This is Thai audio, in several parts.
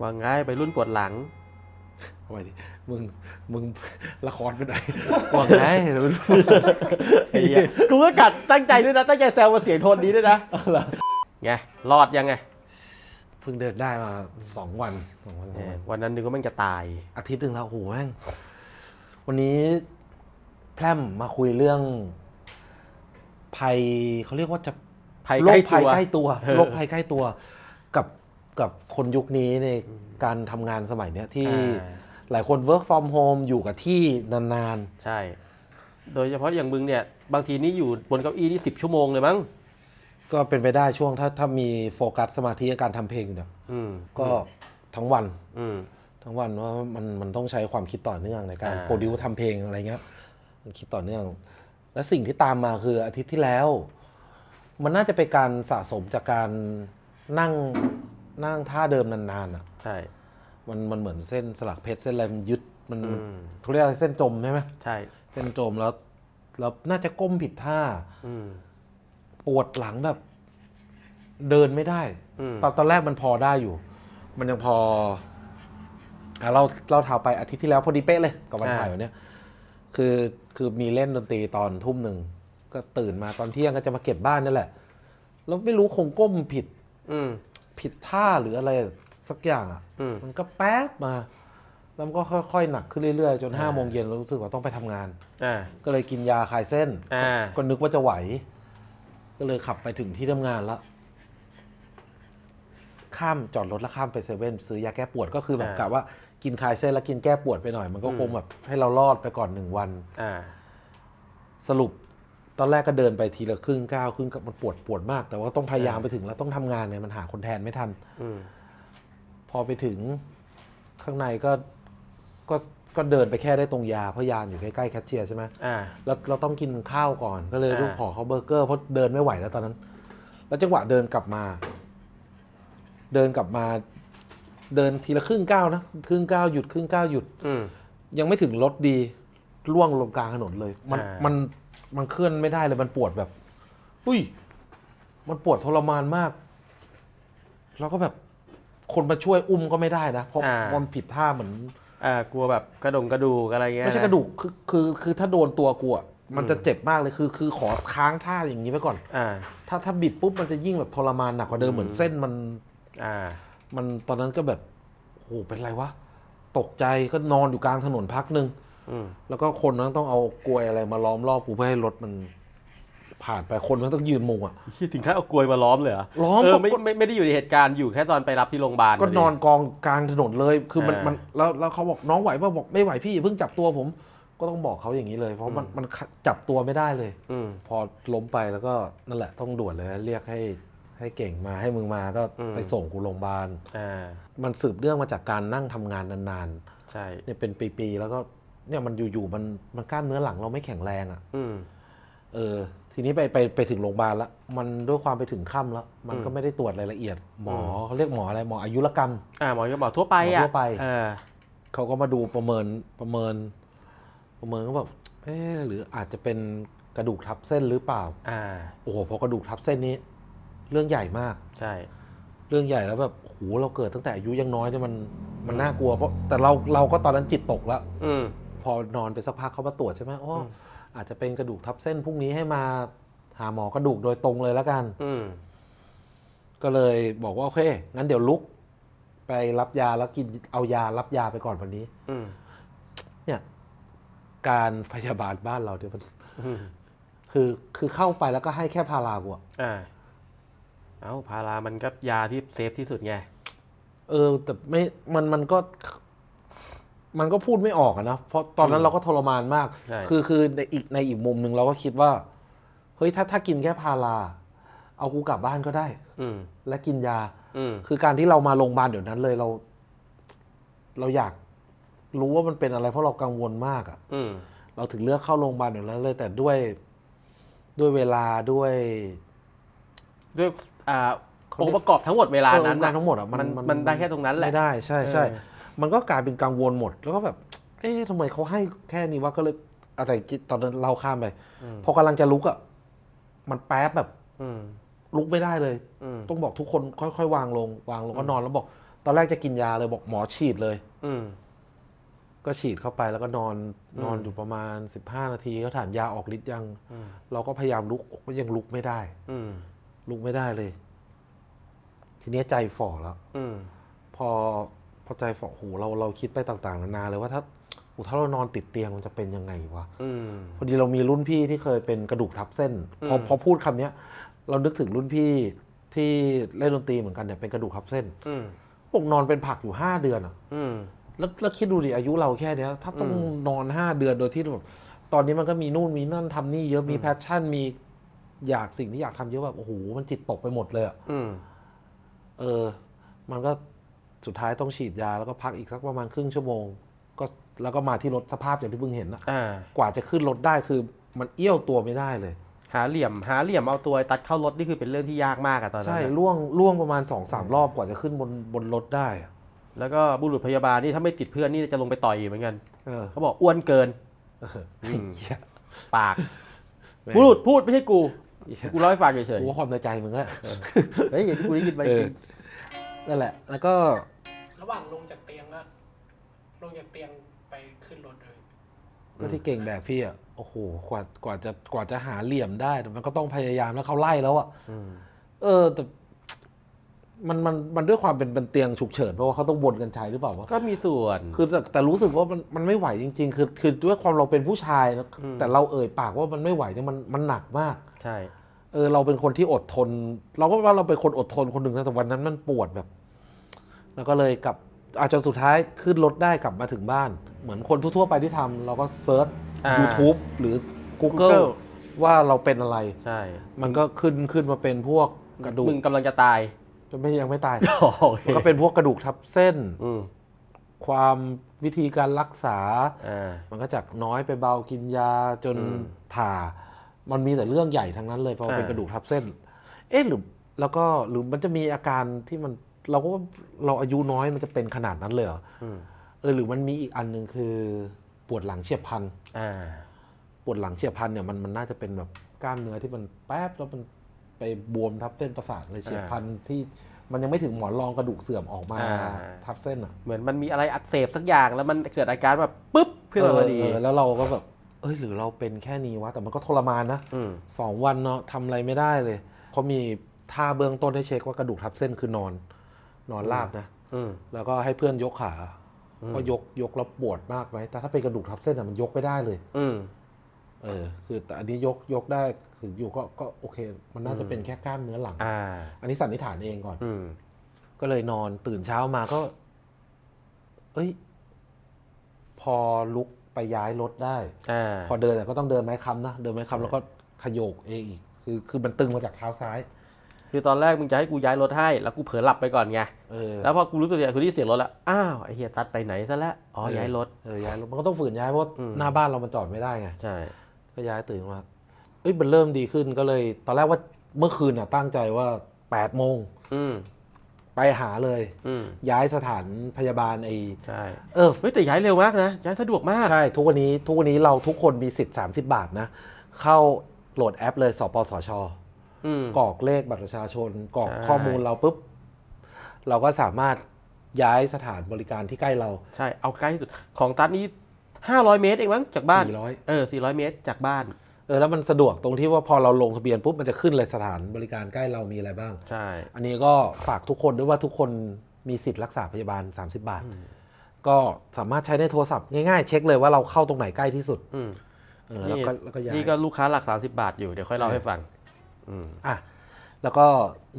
ว่าไงไปรุ่นปวดหลังเอาไปดิมึง มึงละครไปไหนว่าไงรุ่นไอ้เหี้ยกูก็กัดตั้งใจด้วยนะ ตั้งใจแซวมาเสียงโทนนี้ด้วยนะเอาเหรอไง รอดยังไง เพิ่งเดินได้มาสองวันสองวันสองวัน วันนั้นนึกว่ามันจะตาย อาทิตย์หนึ่งแล้วโอ้โหแม่ง วันนี้แพร่มมาคุยเรื่อง ภัยเขาเรียกว่าจะภัยโรใกล้คภัยตัวใกล้ตัวเออโรคภัยใกล้ตัว กับกับคนยุคนี้ในการทำงานสมัยเนี้ยที่อ่าหลายคน work from home อยู่กับที่นานใช่ โดยเฉพาะอย่างมึงเนี่ย บางทีนี่อยู่บนเก้าอี้นี่สิบชั่วโมงเลยมั้งๆก็เป็นไปได้ช่วงถ้าถ้ามีโฟกัสสมาธิกับการทำเพลงอยู่เนี่ยอืมก็ทั้งวันอืมทั้งวันว่ามันมันต้องใช้ความคิดต่อเนื่องในการอ่าโปรดิวทำเพลงอะไรเงี้ยมันคิดต่อเนื่อง และสิ่งที่ตามมาคืออาทิตย์ที่แล้ว มันน่าจะเป็นการสะสมจากการนั่ง นั่งท่าเดิมนานๆอะ ใช่ มันมันเหมือนเส้นสลักเพชรเส้นอะไรมันยึดมันอืม เขาเรียกอะไรเส้นจมใช่ไหมใช่ เส้นจมแล้วแล้วน่าจะก้มผิดท่า อืมปวดหลังแบบ เดินไม่ได้ อืมตอนตอนแรกมันพอได้อยู่ มันยังพออะเราเราถ่ายไปอาทิตย์ที่แล้วพอดีเป๊ะเลยกับวันถ่ายวันเนี้ยคือคือมีเล่นดนตรีตอนทุ่มหนึ่ง ก็ตื่นมาตอนเที่ยงก็จะมาเก็บบ้านนั่นแหละ แล้วไม่รู้คงก้มผิด อืม ผิดท่าหรืออะไรสักอย่างอะอืม มันก็แป๊บมา แล้วมันก็ค่อยๆหนักขึ้นเรื่อยๆ จนห้าอ่าโมงเย็นเรารู้สึกว่าต้องไปทำงาน อ่า ก็เลยกินยาคลายเส้น อ่า ก็นึกว่าจะไหว ก็เลยขับไปถึงที่ทำงานแล้ว ข้ามจอดรถแล้วข้ามไปเซเว่นซื้อยาแก้ปวดก็คือแบบอ่ากะว่ากินคลายเส้นแล้วกินแก้ปวดไปหน่อย มันก็อืมคงแบบให้เรารอดไปก่อนหนึ่งวัน อ่า สรุป ตอนแรกก็เดินไปทีละครึ่งก้าวครึ่งกับมันปวดปวดมาก แต่ว่าต้องพยายามไปถึงแล้วต้องทำงานเนี่ยมันหาคนแทนไม่ทัน อืมพอไปถึงข้างในก็ก็ก็เดินไปแค่ได้ตรงยาเพราะยาอยู่ใกล้ๆแคชเชียร์ใช่ไหม อ่า แล้วเราต้องกินข้าวก่อนก็เลยอ่า ลูกขอเขาเบอร์เกอร์เพราะเดินไม่ไหวแล้วตอนนั้น แล้วจังหวะเดินกลับมา เดินกลับมา เดินทีละครึ่งก้าวนะครึ่งก้าวหยุดครึ่งก้าวหยุด อืม ยังไม่ถึงรถดีล่วงลงกลางถนนเลย มันอ่ามั มันมันเคลื่อนไม่ได้เลยมันปวดแบบ อุ้ย มันปวดทรมานมาก แล้วก็แบบคนมาช่วยอุ้มก็ไม่ได้นะเพราะอ่า มันผิดท่าเหมือน อ่ากลัวแบบกระดงกระดูกอะไรเงี้ยไม่ใช่กระดูกคือคือคือถ้าโดนตัวกูอะมันอืมจะเจ็บมากเลยคือ คือขอค้างท่าอย่างนี้ไว้ก่อน อ่า ถ้าถ้าบิดปุ๊บมันจะยิ่งแบบทรมานหนักกว่าเดิมอืม เหมือนเส้นมันอ่า มันตอนนั้นก็แบบโอ้โหเป็นไรวะตกใจก็นอนอยู่กลางถนนพักหนึ่งอืม แล้วก็คนนั้นต้องเอากลวยอะไรมาล้อมรอบกูเพื่อให้รถมันผ่านไปคนมันต้องยืนมุงอะคิดถึงขั้นเอากลวยมาล้อมเลยเหรอล้อมเออก็ไม่ไม่ไม่ได้อยู่ในเหตุการณ์อยู่แค่ตอนไปรับที่โรงพยาบาลก็นอนกองกลางถนนเลยคือมันอ่ามัมันแล้วแล้วเขาบอกน้องไหวป่ะบอกไม่ไหวพี่อย่าเพิ่งจับตัวผม ก็ต้องบอกเขาอย่างนี้เลย เพราะมันอืมมันจับตัวไม่ได้เลยอืมพอล้มไปแล้วก็นั่นแหละต้องด่วนเลยเรียกให้ให้เก่งมาให้มึงมาก็อืมไปส่งกูโรงพยาบาลอ่ามันสืบเรื่องมาจากการนั่งทำงานนานใช่ๆเนี่ยเป็นปีๆแล้วก็ เนี่ยมันอยู่ๆมันมันกล้ามเนื้อหลังเราไม่แข็งแรงอะอืม เออ ทีนี้ไปไปไปถึงโรงพยาบาลแล้วมันด้วยความไปถึงค่ำแล้ว มันก็อืมไม่ได้ตรวจรายละเอียด หมออืมเขาเรียกหมออะไรหมออายุรกรรม อ่าหมอจะบอกทั่วไปหมออะทั่วไป เออ เขาก็มาดูประเมินประเมิน ประเมินก็แบบเอ๊ะหรืออาจจะเป็นกระดูกทับเส้นหรือเปล่า อ่า โอ้โหพอกระดูกทับเส้นนี้ เรื่องใหญ่มาก ใช่ เรื่องใหญ่แล้วแบบโหเราเกิดตั้งแต่อายุยังน้อยเนี่ยมันมันน่ากลัวเพราะแต่เราเราก็ตอนนั้นจิตตกแล้ว อืม พอนอนไปสักพักเขามาตรวจใช่ไหมอ๋ออม อาจจะเป็นกระดูกทับเส้นพรุ่งนี้ให้มาหาหมอกระดูกโดยตรงเลยแล้วกัน อืม ก็เลยบอกว่าโอเค งั้นเดี๋ยวลุก ไปรับยาแล้วกินเอายารับยาไปก่อนวันนี้ อืม เนี่ยการพยาบาลบ้านเราเนี่ยมันอืม คือคือเข้าไปแล้วก็ให้แค่พารากูอะอ่า เอ้าพารามันก็ยาที่เซฟที่สุดไง เออแต่ไม่มันมันก็ มันก็พูดไม่ออกอะนะเพราะตอนนั้อืนมเราก็ทรมานมาก ใช่ คือคือในอีกในอีกมุมหนึ่งเราก็คิดว่าเฮ้ยถ้าถ้ากินแค่พาราเอากูกลับบ้านก็ได้ อืม และกินยา อืม คือการที่เรามาโรงพยาบาลเดี๋ยวนั้นเลยเรา เราอยากรู้ว่ามันเป็นอะไรเพราะเรากังวลมากอะ อืม เราถึงเลือกเข้าโรงพยาบาลเดี๋ยวนั้นเลยแต่ด้วยด้วยเวลาด้วยด้วยอ่าเขาองเรียกค์ประกอบทั้งหมดเวลานั้นเออน่ะทั้งหมดอะมันมันได้แค่ตรงนั้นแหละ ไม่ได้ใช่ใช่เออ มันก็กลายเป็นกังวลหมด แล้วก็แบบ เอ๊ะทำไมเขาให้แค่นี้วะก็เลยอะไรตอนนั้นเราข้ามไปอืมพอกำลังจะลุกอะมันแป๊บแบบอืมลุกไม่ได้เลยอืมต้องบอกทุกคนค่อยๆวางลง วางลงก็นอนแล้วบอก ตอนแรกจะกินยาเลยบอกหมอฉีดเลย อืมก็ฉีดเข้าไปแล้วก็นอนอืมนอนอยู่ประมาณ15นาทีก็ถามยาออกฤทธิ์ยังอืมเราก็พยายามลุกก็ยังลุกไม่ได้ อืมลุกไม่ได้เลย ทีเนี้ยใจฝ่อแล้วอืมพอ พอใจฝ่อโหเราเราคิดไปต่างๆนานาเลยว่าถ้าโหถ้าเรานอนติดเตียงมันจะเป็นยังไงวะอืมพอดีเรามีรุ่นพี่ที่เคยเป็นกระดูกทับเส้นพออืมพอพูดคำเนี้ย เรานึกถึงรุ่นพี่ที่เล่นดนตรีเหมือนกันเนี่ยเป็นกระดูกทับเส้นอืมบอกนอนเป็นผักอยู่ห้าเดือนอะอืมแล้วแล้วคิดดูดิอายุเราแค่เนี้ย ถ้าต้องอืมนอนห้าเดือนโดยที่แบบตอนนี้มันก็มีนู่นมีนั่นทำนี่เยอะมีอืมแพชชั่นมีอยากสิ่งที่อยากทำเยอะแบบโอ้โหมันจิตตกไปหมดเลยอะอืมเออ มันก็ สุดท้ายต้องฉีดยาแล้วก็พักอีกสักประมาณครึ่งชั่วโมง ก็แล้วก็มาที่รถสภาพอย่างที่เพิ่งเห็นนะอ่ากว่าจะขึ้นรถได้คือมันเอี้ยวตัวไม่ได้เลย หาเหลี่ยมหาเหลี่ยมเอาตัวตัดเข้ารถนี่คือเป็นเรื่องที่ยากมากอะตอนนั้นใช่อะล่วงล่วงประมาณสองสามรอบกว่าจะขึ้นบนบนรถได้อะแล้วก็บุรุษพยาบาลนี่ถ้าไม่ติดเพื่อนนี่จะลงไปต่อยอยู่เหมือนกันเออเขาบอกอ้วนเกิน เอออืมเหี้ยปาก บุรุษพูดไม่ใช่กูเหี้ยกูเล่าให้ฟังเฉยกูว่าความในใจมึงอะ ๆเฮ้ยอย่างที่กูได้ยินไปเอจอริง นั่นแหละ แล้วก็ระหว่างลงจากเตียงก็ลงจากเตียงไปขึ้นรถเลยก็ที่เก่งแบบพี่อะโอ้โหกว่ากว่าจะกว่าจะหาเหลี่ยมได้แต่มันก็ต้องพยายามแล้วเขาไล่แล้วอะอืมเออแต่มันมันมันด้วยความเป็นเป็นเตียงฉุกเฉินเพราะว่าเขาต้องวนกันใช้หรือเปล่าวะ ก็มีส่วน คือแต่แต่รู้สึกว่ามันมันไม่ไหวจริง ๆ คือคือด้วยความเราเป็นผู้ชายนะอืม แต่เราเอ่ยปากว่ามันไม่ไหวเนี่ยมันมันหนักมาก ใช่ เออเราเป็นคนที่อดทน เราก็ว่าเราเป็นคนอดทนคนหนึ่งนะแต่วันนั้นมันปวดแบบ แล้วก็เลยกลับอาจนสุดท้ายขึ้นรถได้กลับมาถึงบ้าน เหมือนคนทั่วๆไปที่ทำเราก็เซิร์ช อ่า YouTube หรือ Google, Google ว่าเราเป็นอะไร ใช่มันก็ขึ้นขึ้นมาเป็นพวกกระดูกมึงกำลังจะตายจะไม่ยังไม่ตาย โอเคมันก็เป็นพวกกระดูกทับเส้น อืมความวิธีการรักษา อ่า มันก็จากน้อยไปเบากินยาจนอืมผ่า มันมีแต่เรื่องใหญ่ทั้งนั้นเลยเพราะมันเป็นอ่ากระดูกทับเส้น เอ๊ะหรือแล้วก็หรือมันจะมีอาการที่มันเราก็ว่าเราอายุน้อยมันจะเป็นขนาดนั้นเลยเหรออืมเออหรือมันมีอีกอันหนึ่งคือปวดหลังเฉียบพลันอ่าปวดหลังเฉียบพลันเนี่ยมันมันน่าจะเป็นแบบกล้ามเนื้อที่มันแป๊บแล้วมันไปบวมทับเส้นประสาทเลยเฉียบพลันที่มันยังไม่ถึงหมอนรองกระดูกเสื่อมออกมาอ่าทับเส้นอะเหมือนมันมีอะไรอักเสบสักอย่างแล้วมันเกิดอาการแบบปุ๊บขึ้นมาพอดีเออแล้วเราก็แบบ เอ้ยหรือเราเป็นแค่นี้วะ แต่มันก็ทรมานนะอืม สองวันเนาะทำอะไรไม่ได้เลยเขามีท่าเบื้องต้นให้เช็คว่ากระดูกทับเส้นคือนอน นอนราบนะ อืม แล้วก็ให้เพื่อนยกขาอืม ก็ยกยกแล้วปวดมากไหมแต่ถ้าเป็นกระดูกทับเส้นอะมันยกไม่ได้เลย อืม เออ คือแต่อันนี้ยกยกได้คืออยู่ก็ก็โอเค มันน่าจะอืมเป็นแค่กล้ามเนื้อหลัง อ่า อันนี้สันนิษฐานเองก่อน อืม ก็เลยนอนตื่นเช้ามาก็ เอ้ย พอลุกไป ย้ายรถได้อ่าพอเดินแต่ก็ต้องเดินไม้ค้ำนะเดินไม้ค้ำแล้วก็ขยโยกเองอีกคือคือมันตึงมาจากเท้าซ้าย คือตอนแรกมึงจะให้กูย้ายรถให้ แล้วกูเผลอหลับไปก่อนไงเออแล้วพอกูรู้ตัวเนี่ยคือที่เสียงรถแล้วอ้าวไอเฮียตัดไปไหนซะแล้วอ๋อย้ายรถเออย้ายรถมันก็ต้องฝืนย้ายเพราะอืมหน้าบ้านเรามันจอดไม่ได้ไงใช่ก็ย้ายตื่นมาเอ้ยมันเริ่มดีขึ้นก็เลย ตอนแรกว่าเมื่อคืนอะตั้งใจว่าแปดโมงอืม ไปหาเลย อืมย้ายสถานพยาบาลไอใช่เออ เฮ้ยแต่ย้ายเร็วมากนะย้ายสะดวกมาก ใช่ ทุกวันนี้ทุกวันนี้เราทุกคนมีสิทธิ์ 30 บาทนะ เข้าโหลดแอปเลยสปสช อืม กรอกเลขบัตรประชาชนกรอกใช่ ข้อมูลเราปุ๊บ เราก็สามารถย้ายสถานบริการที่ใกล้เรา ใช่เอาใกล้ที่สุดของตัดนี้ห้าร้อยเมตรเองมั้งจากบ้าน 400 เออสี่ร้อยเมตรจากบ้านเออแล้วมันสะดวกตรงที่ว่าพอเราลงทะเบียนปุ๊บมันจะขึ้นเลยสถานบริการใกล้เรามีอะไรบ้าง ใช่ อันนี้ก็ฝากทุกคนด้วยว่าทุกคนมีสิทธิ์รักษาพยาบาล 30 บาทอืมก็สามารถใช้ในโทรศัพท์ง่ายๆ เช็คเลยว่าเราเข้าตรงไหนใกล้ที่สุดอืมเออแล้วก็แล้วก็ย้ายนี่ก็ลูกค้าหลักสามสิบาทอยู่ เดี๋ยวค่อยเล่าให้ฟังอืมอะแล้วก็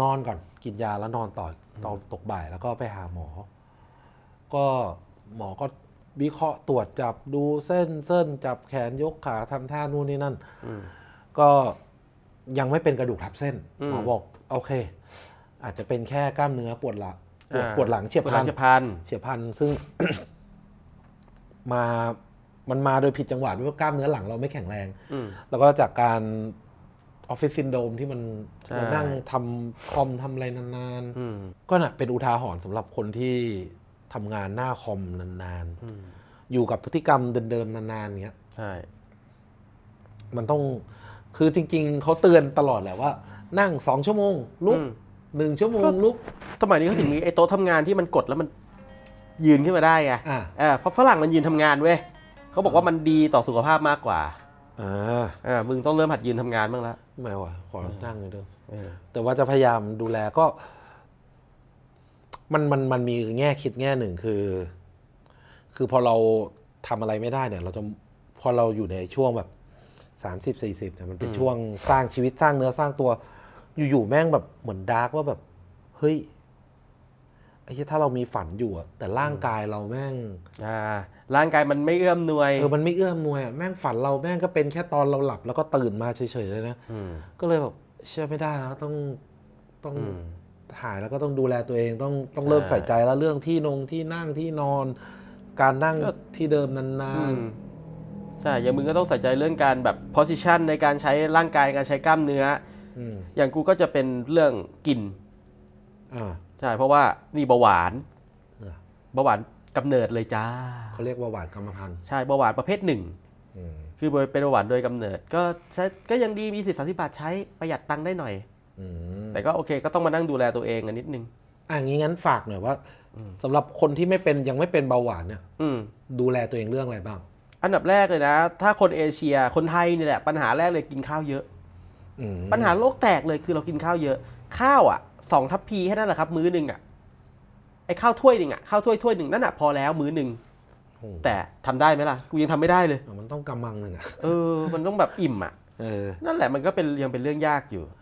นอนก่อนกินยาแล้วนอนต่อตอนตกบ่ายแล้วก็ไปหาหมอ ก็หมอก็ วิเคราะห์ตรวจจับดูเส้นเส้นจับแขนยกขาทำท่านู่นนี่นั่น อืม ก็ยังไม่เป็นกระดูกทับเส้นอืมหมอบอกโอเค อาจจะเป็นแค่กล้ามเนื้อปวดหลังปวดอ่า ปวดหลังเฉียบปวดพหลัลันงจะพัน เฉียบพลันซึ่ง มามันมาโดยผิดจังหวะด้วยว่ากล้ามเนื้อหลังเราไม่แข็งแรง อืม แล้วก็จากการออฟฟิศซินโดมที่มันใช่ เรานั่งทำคอมทำอะไรนานอืม ๆ ก็น่ะเป็นอุทาหรณ์สำหรับคนที่ ทำงานหน้าคอมนานอืมๆ อยู่กับพฤติกรรมเดิมๆนานๆเงี้ย ใช่ มันต้องคือจริง ๆเขาเตือนตลอดแหละว่า นั่งสองชั่วโมง ลุกอืม หนึ่งชั่วโมก็งลุกสมัยนี้เขาถึงมีไอ้โต๊ะทำงานที่มันกดแล้วมันยืนขึ้นมาได้ไงอ่าเออเพราะฝรั่งมันยืนทำงานเว้ยเขาบอกว่ามันดีต่อสุขภาพมากกว่าอ่าอ่ามึงต้องเริ่มหัดยืนทำงานบ้างละ ไม่ว่ะขอนั่งเลยเด้อ เออแต่ว่าจะพยายามดูแลก็ มันมันมันมีแง่คิดแง่หนึ่งคือ คือพอเราทำอะไรไม่ได้เนี่ย เราจะพอเราอยู่ในช่วงแบบสามสิบสี่สิบเนี่ยมันเป็นช่วงสร้างชีวิตสร้างเนื้อสร้างตัว อยู่ๆแม่งแบบเหมือนดาร์กว่าแบบเฮ้ยไอ้ที่ถ้าเรามีฝันอยู่อะแต่ร่างกายเราแม่งอ่าร่างกายมันไม่เอื้อมหน่วยเออมันไม่เอื้อมหน่วยอะแม่งฝันเราแม่งก็เป็นแค่ตอนเราหลับ แล้วก็ตื่นมาเฉยๆเลยนะอืมก็เลยแบบเชื่อไม่ได้แล้วต้องต้อง อืมหายแล้วก็ต้องดูแลตัวเองต้องต้องเริ่มใช่ใส่ใจแล้วเรื่องที่นงที่นั่งที่นอน การนั่งก็ที่เดิมนาอืนมใช่อย่างมึงก็ต้องใส่ใจเรื่องการแบบ position ในการใช้ร่างกายการใช้กล้ามเนื้อๆอืมอย่างกูก็จะเป็นเรื่องกินอ่าใช่เพราะว่านี่เบาหวานเออเบาหวานกำเนิดเลยจ้าเขาเรียกว่าหวานกรรมพันธุ์ใช่เบาหวานประเภทหนึ่งอืมคือเป็นเบาหวานโดยกำเนิด ก็ใช้ก็ยังดีมีสิทธิ์สาธิบาทใช้ประหยัดตังค์ได้หน่อยอืม แต่ก็โอเคก็ต้องมานั่งดูแลตัวเองกันนิดนึงอะงี้งั้นฝากหน่อยว่าอืมสำหรับคนที่ไม่เป็นยังไม่เป็นเบาหวานเนี่ยอืมดูแลตัวเองเรื่องอะไรบ้าง อันดับแรกเลยนะ ถ้าคนเอเชียคนไทยนี่แหละปัญหาแรกเลยกินข้าวเยอะอืมปัญหาโลกแตกเลยคือเรากินข้าวเยอะ ข้าวอะสองทัพพีแค่นั้นแหละครับ มื้อหนึ่งอะไอ้ข้าวถ้วยหนึ่งอะข้าวถ้วยถ้วยหนึ่งนั่นอะพอแล้วมื้อหนึ่งโอ้แต่ทำได้ไหมล่ะ กูยังทำไม่ได้เลยอะมันต้องกำมังหนึ่งอะเออ มันต้องแบบอิ่มอะเออนั่นแหละมันก็เป็นยังเป็นเรื่องยากอยู่แล้ว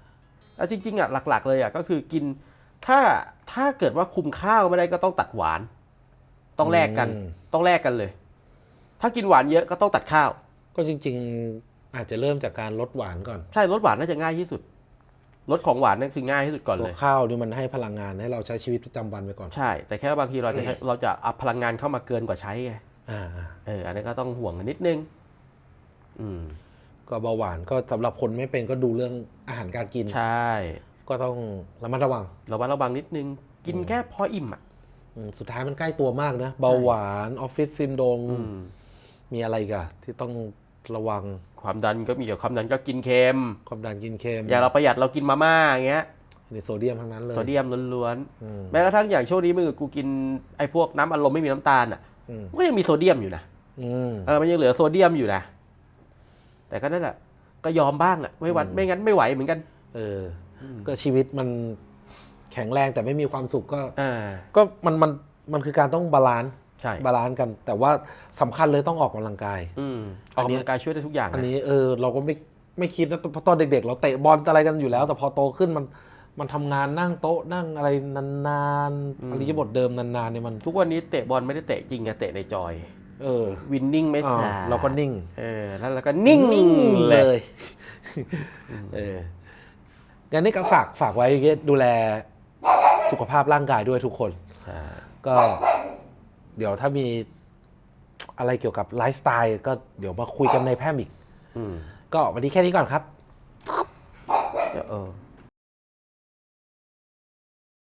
จริงๆอะหลัก ๆ เลยอะก็คือกินถ้าถ้าเกิดว่าคุมข้าวไม่ได้ก็ต้องตัดหวาน ต้องแลกกันอืมต้องแลกกันเลย ถ้ากินหวานเยอะก็ต้องตัดข้าว ก็จริง ๆ อาจจะเริ่มจากการลดหวานก่อน ใช่ลดหวานน่าจะง่ายที่สุดลดของหวานนั่นคือง่ายที่สุดก่อนตัเลวยข้าวนี่มันให้พลังงานให้เราใช้ชีวิตประจำวันไปก่อนใช่ แต่แค่บางทีเราจะใช้เราจะเอาพลังงานเข้ามาเกินกว่าใช้ไงอ่าเอออันนี้นก็ต้องห่วงกันนิดนึง อืม ก็เบาหวานก็สำหรับคนไม่เป็นก็ดูเรื่องอาหารการกิน ใช่ ก็ต้องระมัดระวัง ระวังระวังนิดนึง กินอืมแค่พออิ่มอะอืมสุดท้ายมันใกล้ตัวมากนะ เบาหวานออฟฟิศซินโดรมอืมมีอะไรอีกันที่ต้องระวังความดันก็มีกับความดันก็กินเค็ม ความดันกินเค็มอย่างเราประหยัดเรากินมาม่าอย่างเงี้ยในโซเดียมทั้งนั้นเลยโซเดียมล้วนอืมๆ แม้กระทั่งอย่างช่วงนี้มึงกับกูกินไอ้พวกน้ำอัดลมไม่มีน้ำตาลอะอืมมันก็ยังมีโซเดียมอยู่นะ อืม เออ มันยังเหลือโซเดียมอยู่นะ แต่ก็นั่นแหละก็ยอมบ้างอะไม่วันอืมไม่งั้นไม่ไหวเหมือนกัน เอออืมก็ชีวิตมันแข็งแรงแต่ไม่มีความสุขก็อ่าก็มันมันมันคือการต้องบาลานซ์ใช่บาลานซ์กัน แต่ว่าสำคัญเลยต้องออกกำลังกายอืมอัออนกนี้กำลังกายช่วยได้ทุกอย่าง อันนะนี้เออเราก็ไม่ไม่คิดนะเพราะตอนเด็ก ๆ เราเตะบอลอะไรกันอยู่แล้ว แต่พอโตขึ้นมันมันทำงานนั่งโต๊ะนั่งอะไรนานๆอริยบทเดิมนานๆเนี่ยมัน ทุกวันนี้เตะบอลไม่ได้เตะจริงอะเตะในจอย เออวินนิ่งไม่อ่าใช่เราก็นิ่ง เออแล้วเราก็นิ่งเลเลยยเอองั้นนี่ก็ฝากฝากไว้ดูแลสุขภาพร่างกายด้วยทุกคน ใช่ก็ เดี๋ยวถ้ามีอะไรเกี่ยวกับไลฟ์สไตล์ก็เดี๋ยวมาคุยกันในแพมอีก อืมก็วันนี้แค่นี้ก่อนครับเดี๋ยวเออ